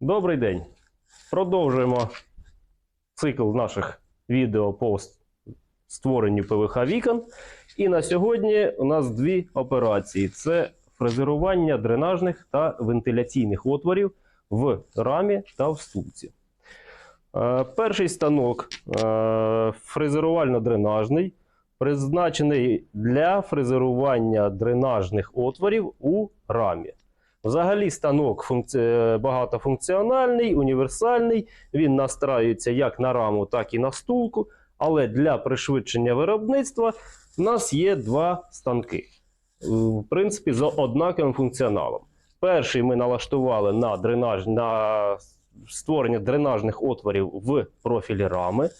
Добрий день. Продовжуємо цикл наших відео по створенню ПВХ вікон. І на сьогодні у нас дві операції: це фрезерування дренажних та вентиляційних отворів в рамі та в. Е, Перший станок е, фрезерувально-дренажний, призначений для фрезерування дренажних отворів у рамі. Взагалі станок функці... е, багатофункціональний, універсальний. Він настраюється як на раму, так і на стулку. Але для пришвидшення виробництва в нас є два станки. В принципі, з однаковим функціоналом. Перший ми налаштували на, дренаж... на створення дренажних отворів в профілі рами.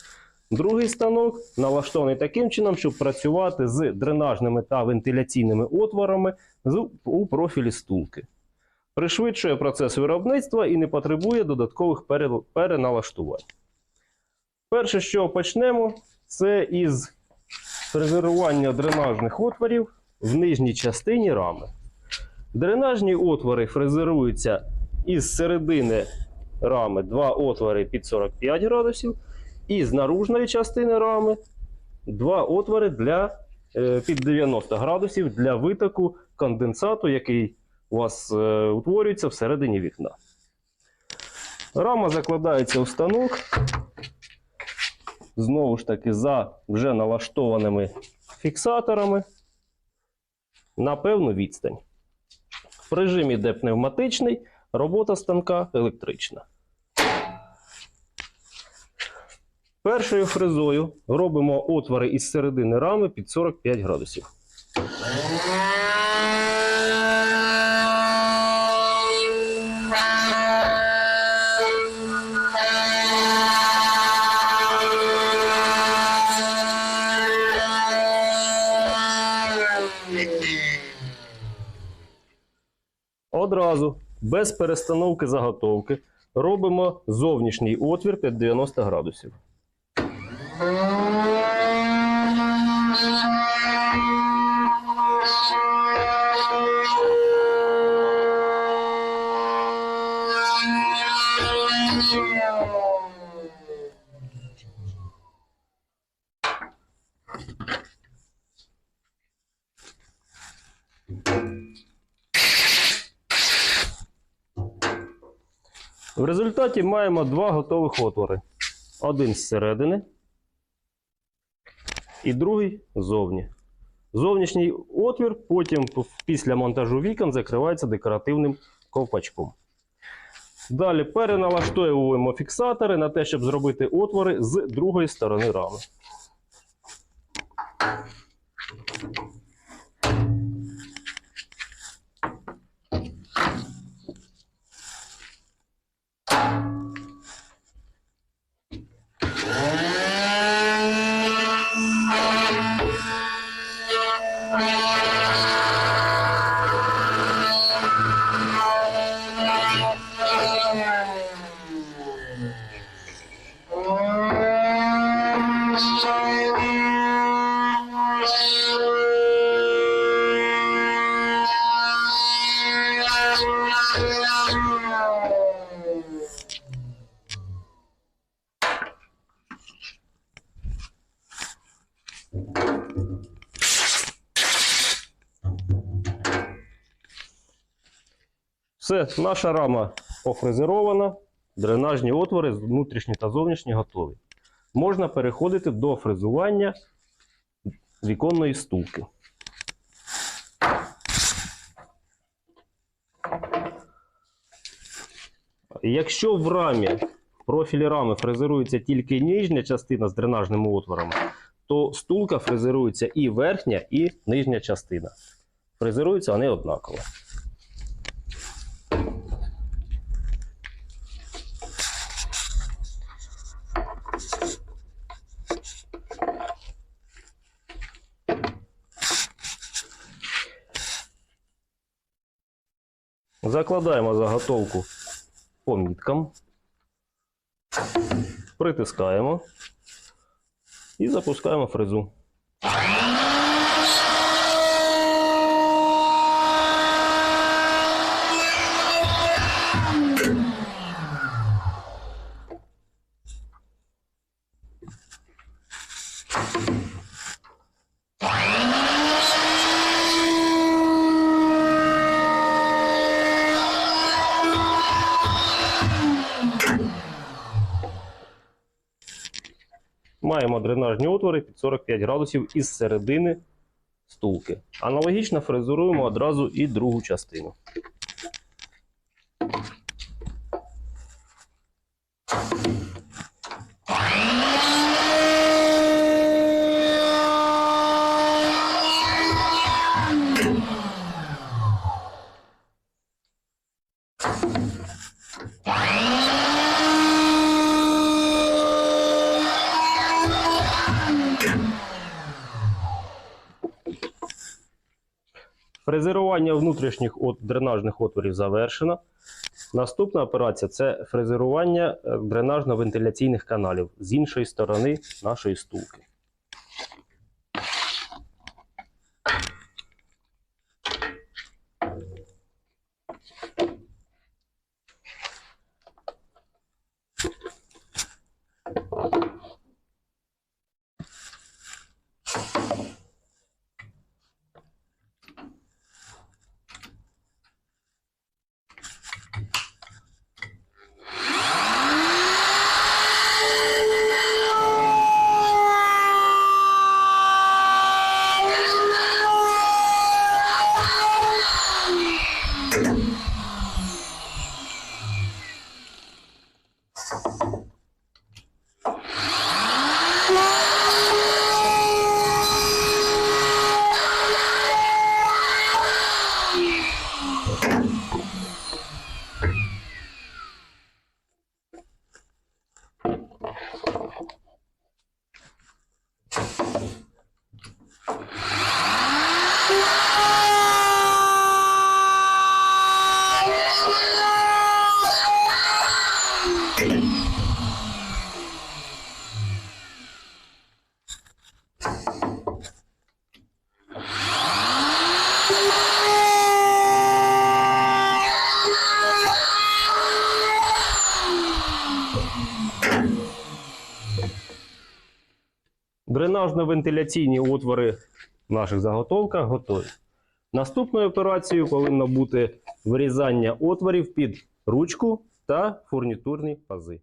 Другий станок налаштований таким чином, щоб працювати з дренажними та вентиляційними отворами у профілі стулки пришвидшує процес виробництва і не потребує додаткових переналаштувань. Перше, чого почнемо, це із фрезерування дренажних отворів в нижній частині рами. Дренажні отвори фрезеруються із середини рами два отвори під 45 градусів, і з наружної частини рами два отвори для, е, під 90 градусів для витоку конденсату, який у вас е, утворюється всередині вікна. Рама закладається у станок. Знову ж таки, за вже налаштованими фіксаторами на певну відстань. В режимі йде пневматичний, робота станка електрична. Першою фрезою робимо отвори із середини рами під 45 градусів. Одразу, без перестановки заготовки, робимо зовнішній отвір під 90 градусів. В результаті маємо два готових отвори. Один зсередини і другий ззовні. Зовнішній отвір потім після монтажу вікон закривається декоративним ковпачком. Далі переналаштовуємо фіксатори на те, щоб зробити отвори з другої сторони рами. Bye. Все, наша рама пофрезерована, дренажні отвори внутрішні та зовнішні готові. Можна переходити до фрезування віконної стулки. Якщо в рамі, в профілі рами фрезерується тільки нижня частина з дренажними отворами, то стулка фрезерується і верхня, і нижня частина. Фрезеруються вони однаково. Закладаємо заготовку по міткам, притискаємо і запускаємо фрезу. Маємо дренажні отвори під 45 градусів із середини стулки. Аналогічно фрезеруємо одразу і другу частину. Фрезерування внутрішніх от, дренажних отворів завершено. Наступна операція це фрезерування е, дренажно-вентиляційних каналів з іншої сторони нашої стулки. Дренажно-вентиляційні отвори в наших заготовках готові. Наступною операцією повинно бути вирізання отворів під ручку та фурнітурні пази.